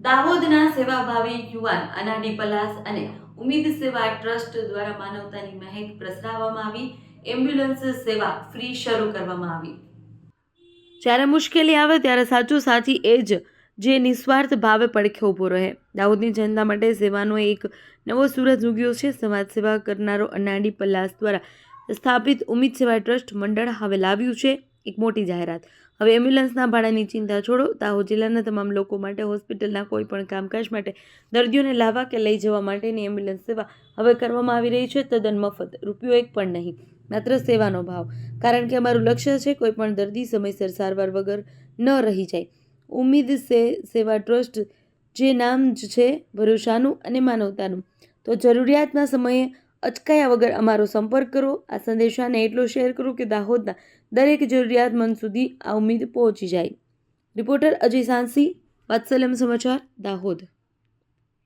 દાહોદના સેવાભાવી યુવાન અનાડી પલાસ અને ઉમીદ સેવા ટ્રસ્ટ દ્વારા માનવતાની મહેક પ્રસરાવવામાં આવી. એમ્બ્યુલન્સ સેવા ફ્રી શરૂ કરવામાં આવી. જ્યારે મુશ્કેલી આવે ત્યારે સાચું સાચી એ જ જે નિસ્વાર્થ ભાવે પડખે ઊભો રહે. દાહોદની જનતા માટે સેવાનો એક નવો સૂરજ ઉગ્યો છે. સમાજ સેવા કરનારો અનાડી પલાસ દ્વારા સ્થાપિત ઉમિત સેવા ટ્રસ્ટ મંડળ હવે લાવ્યું છે. એક મોટી જાહેરાત. હવે એમ્બ્યુલન્સના ભાડાની ચિંતા છોડો. દાહોદ જિલ્લાના તમામ લોકો માટે હોસ્પિટલના કોઈ પણ કામકાજ માટે દર્દીઓને લાવવા કે લઈ જવા માટેની એમ્બ્યુલન્સ સેવા હવે કરવામાં આવી રહી છે. તદ્દન મફત, રૂપિયો એક પણ નહીં, માત્ર સેવાનો ભાવ. કારણ કે અમારું લક્ષ્ય છે કોઈ પણ દર્દી સમયસર સારવાર વગર ન રહી જાય. ઉમ્મીદ સે, સેવા ટ્રસ્ટ જે નામ જ છે, ભરોસાનું અને માનવતાનું. તો જરૂરિયાતના સમયે અચકાયા વગર અમારો સંપર્ક કરો. આ સંદેશાને એટલો શેર કરો કે દાહોદના દરેક જરૂરિયાતમંદ સુધી આ ઉમેદ પહોંચી જાય. રિપોર્ટર અજય સાંસી, વાત્સલ્યમ સમાચાર, દાહોદ.